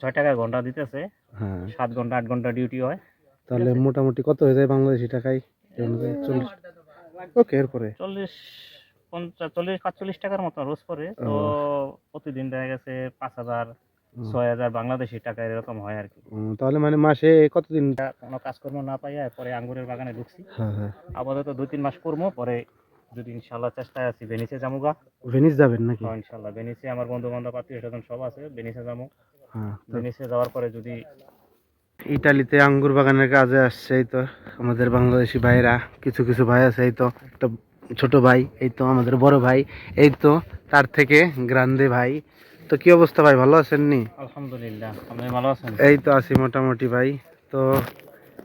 ছয়- টাকা ঘণ্টা দিতেছে। হ্যাঁ। সাত ঘণ্টা আট ঘণ্টা ডিউটি হয়। তাহলে মোটামুটি কত হয়ে যায় বাংলাদেশি টাকায়? চল্লিশ ওকে এরপরে? চল্লিশ পঞ্চাশ চল্লিশ পাঁচচল্লিশ টাকার মতো রোজ পরে তো প্রতিদিন দেখা গেছে পাঁচ হাজার ছয় হাজার বাংলাদেশি টাকা এরকম হয় আর কি। তাহলে মানে মাসে কতদিন? কোনো কাজকর্ম না পাইয়া পরে আঙ্গুরের বাগানে ঢুকছি। হ্যাঁ হ্যাঁ। আপাতত দুই তিন মাস করব পরে যদি ইনশাল্লাহ চেষ্টায় আছি বেনিসে যামুগা। ভেনিস যাবেন নাকি? ইনশাল্লাহ বেনিসে আমার বন্ধু বান্ধব আত্মীয় স্বজন সব আছে বেনিসে যাব হ্যাঁ তো বেনিসে যাওয়ার পরে যদি ইটালিতে আঙ্গুর বাগানের কাজে আসছে এই তো আমাদের বাংলাদেশি ভাইরা কিছু কিছু ভাই আছে এই তো একটা ছোট ভাই এই তো আমাদের বড় ভাই এই তো তার থেকে গ্রান্দে ভাই। তো কি অবস্থা ভাই ভালো আছেন নি? আলহামদুলিল্লাহ আপনি ভালো আছেন? এই তো আছি মোটামুটি ভাই। তো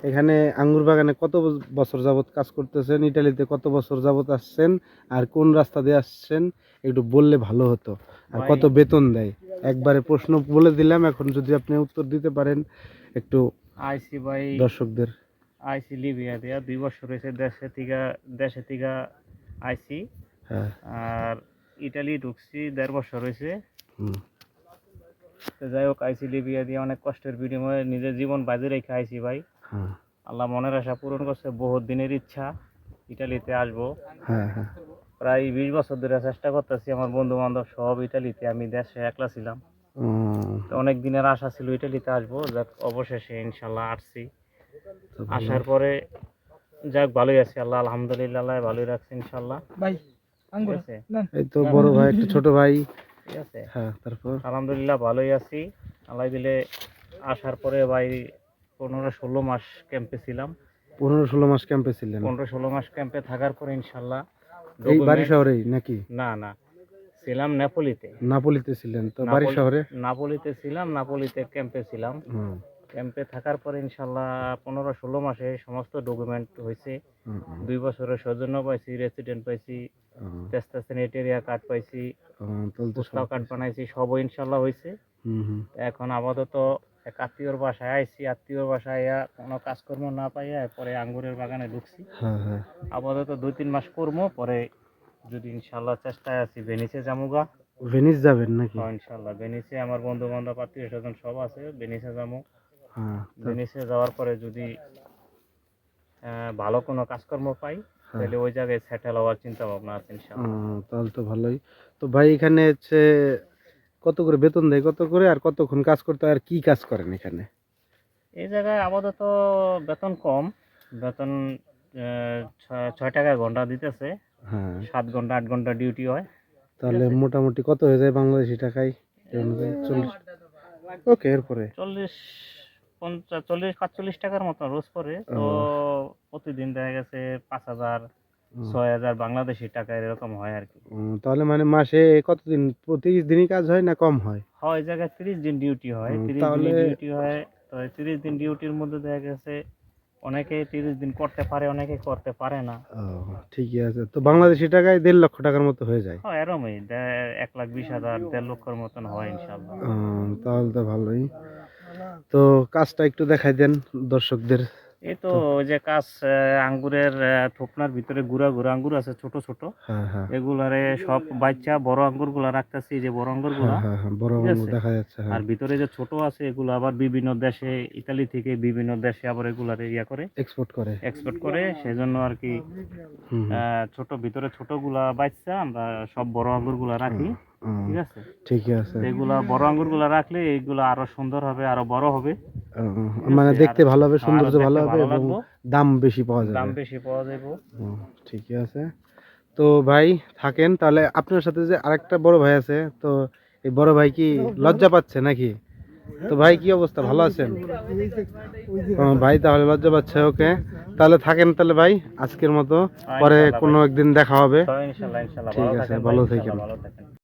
এখানে আঙ্গুর বাগানে কত বছর যাবত কাজ করতেছেন? ইটালিতে কত বছর যাবত আসছেন? আর কোন রাস্তা দিয়ে আসছেন? একটু বললে ভালো হতো। আর কত বেতন দেয়? একবারে প্রশ্ন বলে দিলাম এখন যদি আপনি উত্তর দিতে পারেন একটু আইসি ভাই দর্শকদের। আইসি লিবিয়া দিয়া দুই বছর হয়েছে দেশে থেকে দেশে থেকে আইসি। হ্যাঁ। আর ইটালি ঢুকছি দেড় বছর হয়েছে। তো যাই হোক আইসি লিবিয়া দিয়ে অনেক কষ্টের বিনিময়ে নিজের জীবন বাজি রেখে আইসি ভাই। হ্যাঁ। আল্লাহ মনের আশা পূরণ করছে বহুত দিনের ইচ্ছা ইটালিতে আসব। হ্যাঁ হ্যাঁ। প্রায় বিশ বছর ধরে চেষ্টা করতেছি আমার বন্ধু বান্ধব সব ইটালিতে আমি দেশে একলা ছিলাম। তো অনেক দিনের আশা ছিল ইটালিতে আসব যাক অবশেষে ইনশাল্লাহ আসছি। আসার পরে যাক ভালোই আছি আল্লাহ আলহামদুলিল্লাহ ভালোই রাখছে ইনশাল্লাহ। ভাই এই তো বড় ভাই একটা ছোট ভাই। ঠিক আছে? হ্যাঁ তারপর? আলহামদুলিল্লাহ ভালোই আছি। আল্লাহ দিলে আসার পরে ভাই পনেরো ষোলো মাস ক্যাম্পে ছিলাম। পনেরো ষোলো মাস ক্যাম্পে ছিলেন? পনেরো ষোলো মাস ক্যাম্পে থাকার পরে ইনশাল্লাহ এই বাড়ি শহরেই নাকি? না না। ছিলাম নেপোলিতে। নাপোলিতে ছিলেন। তো বাড়ি শহরে? নাপোলিতে ছিলাম নাপোলিতে ক্যাম্পে ছিলাম। হুম, ক্যাম্পে থাকার পরে ইনশাল্লাহ পনেরো ষোলো মাসে সমস্ত ডকুমেন্ট হয়েছে। দুই বছরের সৌজন্য পাইছি রেসিডেন্ট পাইছি তেস্তা স্যানিটেরিয়া কার্ড পাইছি পুস্তাও কার্ড বানাইছি সবও ইনশাল্লাহ হয়েছে এখন আপাতত এক আত্মীয়র বাসায় আইছি আত্মীয়র বাসায় কোনো কাজকর্ম না পাইয়া পরে আঙ্গুরের বাগানে ঢুকছি। হ্যাঁ হ্যাঁ। আপাতত দুই তিন মাস করব পরে যদি ইনশাল্লাহ চেষ্টায় আছি ভেনিসে যামুগা। ভেনিস যাবেন নাকি? হ্যাঁ ইনশাল্লাহ ভেনিসে আমার বন্ধু বান্ধব আত্মীয় স্বজন সব আছে ভেনিসে যাব হ্যাঁ ভেনিসে যাওয়ার পরে যদি ভালো কোনো কাজকর্ম পাই। তাহলে ওই জায়গায় সেটেল হওয়ার চিন্তা ভাবনা আছে ইনশাল্লাহ তাহলে তো ভালোই। তো ভাই এখানে হচ্ছে কত করে বেতন দেয় কত করে আর কতক্ষণ কাজ করতে আর কি কাজ করেন এখানে? এই জায়গায় আপাতত বেতন কম বেতন ছয়- টাকা ঘণ্টা দিতেছে হ্যাঁ। সাত ঘণ্টা আট ঘণ্টা ডিউটি হয়। তাহলে মোটামুটি কত হয়ে যায় বাংলাদেশি টাকায়? চল্লিশ ওকে এরপরে? চল্লিশ পঞ্চাশ চল্লিশ পাঁচচল্লিশ টাকার মতো রোজ পরে তো প্রতিদিন দেখা গেছে পাঁচ হাজার। ছয় হাজার বাংলাদেশি টাকা এরকম হয় আর কি। তাহলে মানে মাসে কতদিন? তিরিশ দিনই কাজ হয় না কম হয়? হয় জায়গায় তিরিশ দিন ডিউটি হয়। তিরিশ দিন ডিউটি হয়। তো তিরিশ দিন ডিউটির মধ্যে দেখা গেছে অনেকে তিরিশ দিন করতে পারে অনেকে করতে পারে না। ঠিকই আছে। তো বাংলাদেশি টাকায় দেড় লক্ষ টাকার মতো হয়ে যায়? হয় এরমই। এক লাখ বিশ হাজার দেড় লক্ষর মতন হয় ইনশাল্লাহ তাহলে তো ভালোই। তো কাজটা একটু দেখাই দেন দর্শকদের। এই তো যে কাজ আঙ্গুরের থোপনার ভিতরে গুড়া গুড়া আঙ্গুর আছে ছোট ছোট। হ্যাঁ হ্যাঁ। এগুলারে সব বাচ্চা বড় আঙ্গুরগুলা রাখতেছি যে বড় আঙ্গুরগুলা হ্যাঁ বড় আঙুর আছে? দেখা যাচ্ছে আর ভিতরে যে ছোট আছে এগুলো আবার বিভিন্ন দেশে ইতালি থেকে বিভিন্ন দেশে আবার এগুলারে ইয়া করে। এক্সপোর্ট করে। এক্সপোর্ট করে সেজন্য আর কি ছোট ভিতরে ছোটগুলা বাচ্চা আমরা সব বড় আঙ্গুরগুলা রাখি। ঠিক আছে? ঠিক আছে। এগুলা বড় আঙ্গুরগুলা রাখলে এইগুলা আরও সুন্দর হবে আরও বড় হবে। মানে দেখতে ভালো হবে সৌন্দর্য ভালো হবে এবং দাম বেশি পাওয়া যাবে। দাম বেশি পাওয়া যাবে ঠিকই আছে। তো ভাই থাকেন তাহলে আপনার সাথে যে আরেকটা বড় ভাই আছে তো এই বড় ভাই কি লজ্জা পাচ্ছে নাকি? তো ভাই কি অবস্থা? ভালো আছেন? ভাই তাহলে লজ্জা পাচ্ছে ওকে। তাহলে থাকেন তাহলে ভাই আজকের মতো। পরে কোনো একদিন দেখা হবে। ঠিক আছে, ভালো ভাই, থাকেন। ভালো থাকেন।